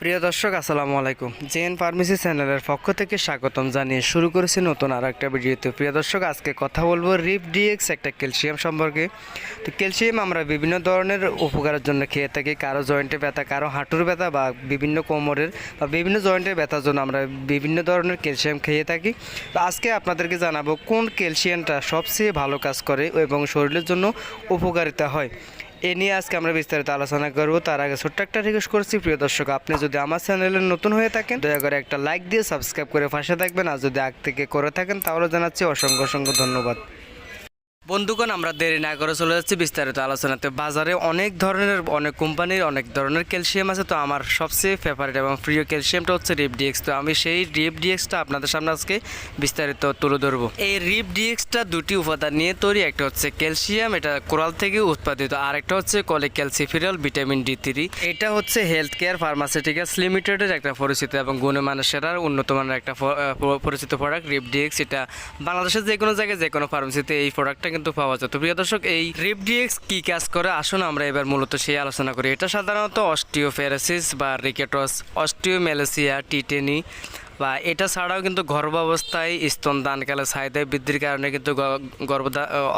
প্রিয় দর্শক, আসসালামু আলাইকুম। জেএন ফার্মেসি চ্যানেলের পক্ষ থেকে স্বাগতম জানিয়ে শুরু করেছি নতুন আর একটা ভিডিওতে। প্রিয় দর্শক, আজকে কথা বলব রিপ ডিএক্স একটা ক্যালসিয়াম সম্পর্কে। তো ক্যালসিয়াম আমরা বিভিন্ন ধরনের উপকারের জন্য খেয়ে থাকি। কারও জয়েন্টে ব্যথা, কারও হাঁটুর ব্যথা বা বিভিন্ন কোমরের বা বিভিন্ন জয়েন্টের ব্যথার জন্য আমরা বিভিন্ন ধরনের ক্যালসিয়াম খেয়ে থাকি। তো আজকে আপনাদেরকে জানাব কোন ক্যালসিয়ামটা সবচেয়ে ভালো কাজ করে এবং শরীরের জন্য উপকারিতা হয়। এ নিয়ে আজকে আমরা বিস্তারিত আলোচনা করব। তার আগে ছোট্ট একটা রিকোয়েস্ট করছি। প্রিয় দর্শক, আপনি যদি আমার চ্যানেলে নতুন হয়ে থাকেন, দয়া করে একটা লাইক দিয়ে সাবস্ক্রাইব করে ফাঁসে থাকবেন। আর যদি আগ থেকে করে থাকেন, তাহলে জানাচ্ছি অসংখ্য অসংখ্য ধন্যবাদ। বন্ধুগণ, আমরা দেরি না করে চলে যাচ্ছি বিস্তারিত আলোচনাতে। বাজারে অনেক ধরনের, অনেক কোম্পানির অনেক ধরনের ক্যালসিয়াম আছে, তো আমার সবচেয়ে ফেভারিট এবং প্রিয় ক্যালসিয়ামটা হচ্ছে রিপ ডিএক্স তো আমি সেই রিপ ডিএক্সটা আপনাদের সামনে আজকে বিস্তারিত তুলে ধরবো। এই রিপ ডিএক্সটা দুটি উপাদান নিয়ে তৈরি, একটা হচ্ছে ক্যালসিয়াম, এটা কোরাল থেকে উৎপাদিত, আর একটা হচ্ছে কলে ক্যালসিফিরাল ভিটামিন ডি থ্রি। এটা হচ্ছে হেলথ কেয়ার ফার্মাসিউটিক্যালস লিমিটেডের একটা পরিচিত এবং গুণমানের সেরার উন্নত মানের একটা পরিচিত প্রোডাক্ট রিপ ডিএক্স এটা বাংলাদেশের যে কোনো জায়গায়, যে কোনো ফার্মেসিতে এই প্রোডাক্টটা কিন্তু পাওয়া যায়। তো প্রিয় দর্শক, এই রিপডিএক্স কি কাজ করে? আসুন আমরা এবার মূলত সেই আলোচনা করি। এটা সাধারণত অস্টিওফেরাসিস বা রিকেটস অস্টিওমেলেসিয়া টিটেনি বা এটা ছাড়াও কিন্তু গর্ভাবস্থায় স্তন দানকালে চাহিদা বৃদ্ধির কারণে কিন্তু গর্ভ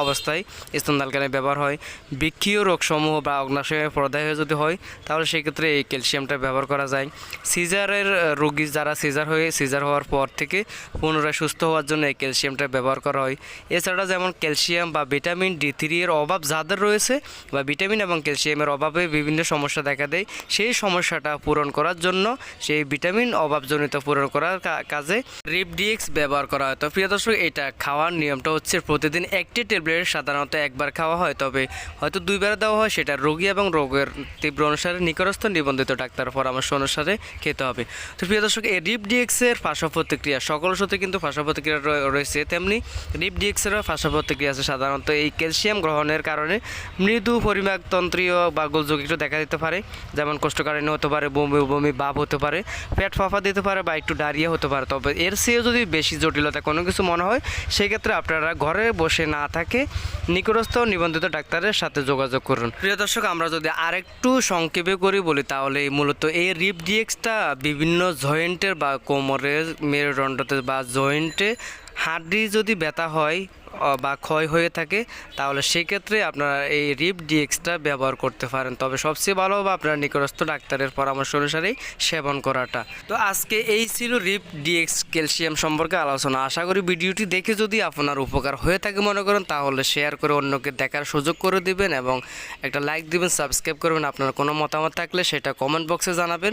অবস্থায় স্তন দানকালে ব্যবহার হয়। বৃক্ষীয় রোগসমূহ বা অগ্নাশয়ে পর্দায় যদি হয়, তাহলে সেক্ষেত্রে এই ক্যালসিয়ামটা ব্যবহার করা যায়। সিজারের রোগী যারা সিজার হয়ে সিজার হওয়ার পর থেকে পুনরায় সুস্থ হওয়ার জন্য এই ক্যালসিয়ামটা ব্যবহার করা হয়। এছাড়া যেমন ক্যালসিয়াম বা ভিটামিন ডি থ্রি এর অভাব যাদের রয়েছে বা ভিটামিন এবং ক্যালসিয়ামের অভাবে বিভিন্ন সমস্যা দেখা দেয়, সেই সমস্যাটা পূরণ করার জন্য সেই ভিটামিন অভাবজনিত পূরণ করার কা- কাজে রিপ ডিএক্স ব্যবহার করা হয়। তো প্রিয় দর্শক, এটা খাওয়ার নিয়মটা হচ্ছে প্রতিদিন একটি ট্যাবলেট সাধারণত একবার খাওয়া হয়, তবে হয়তো দুইবার দেওয়া হয়, সেটা রোগী এবং রোগের তীব্র অনুসারে নিকটস্থ নিবন্ধিত ডাক্তার পরামর্শ অনুসারে খেতে হবে। তো প্রিয় দর্শক, এই রিপ ডিএক্সের পার্শ্ব প্রতিক্রিয়া সকল সাথে কিন্তু পার্শ্ব প্রতিক্রিয়া রয়েছে, তেমনি রিপ ডিএক্সেরও পার্শ্ব প্রতিক্রিয়া আছে সাধারণত এই ক্যালসিয়াম গ্রহণের কারণে মৃদু পরিমাকতন্ত্রীয় বা গোলযোগ একটু দেখা দিতে পারে, যেমন কোষ্ঠকাঠিন্য হতে পারে, বমি বমি ভাব হতে পারে পেট ফাঁপা দিতে পারে বা একটু ডায়রিয়া হতে পারে। তবে এর চেয়েও যদি বেশি জটিলতা কোনো কিছু মনে হয়, সেক্ষেত্রে আপনারা ঘরে বসে না থাকে নিকটস্থ নিবন্ধিত ডাক্তারের সাথে যোগাযোগ করুন। প্রিয় দর্শক, আমরা যদি আরেকটু সংক্ষেপে করি বলি, তাহলে মূলত এই রিপ ডিএক্সটা বিভিন্ন জয়েন্টের বা কোমরের মেরুদণ্ডতে বা জয়েন্টে হাড্ডি যদি ব্যথা হয় বা ক্ষয় হয়ে থাকে, তাহলে সেক্ষেত্রে আপনারা এই রিপ ডিএক্সটা ব্যবহার করতে পারেন। তবে সবচেয়ে ভালো হবে আপনার নিকটস্থ ডাক্তারের পরামর্শ অনুসারেই সেবন করাটা। তো আজকে এই ছিল রিপ ডিএক্স ক্যালসিয়াম সম্পর্কে আলোচনা। আশা করি ভিডিওটি দেখে যদি আপনার উপকার হয়ে থাকে মনে করেন, তাহলে শেয়ার করে অন্যকে দেখার সুযোগ করে দিবেন এবং একটা লাইক দিবেন, সাবস্ক্রাইব করবেন। আপনার কোনো মতামত থাকলে সেটা কমেন্ট বক্সে জানাবেন।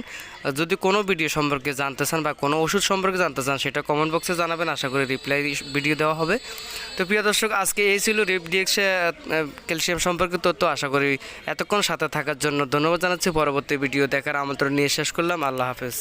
যদি কোনো ভিডিও সম্পর্কে জানতে চান বা কোনো ওষুধ সম্পর্কে জানতে চান, সেটা কমেন্ট বক্সে জানাবেন। আশা করি রিপ্লাই ভিডিও দেওয়া হবে। তো প্রিয় দর্শক, আজকে এই ছিল রিপ ডিএক্সে ক্যালসিয়াম সম্পর্কে তথ্য। আশা করি এতক্ষণ সাথে থাকার জন্য ধন্যবাদ জানাচ্ছি। পরবর্তী ভিডিও দেখার আমন্ত্রণ নিয়ে শেষ করলাম। আল্লাহ হাফেজ।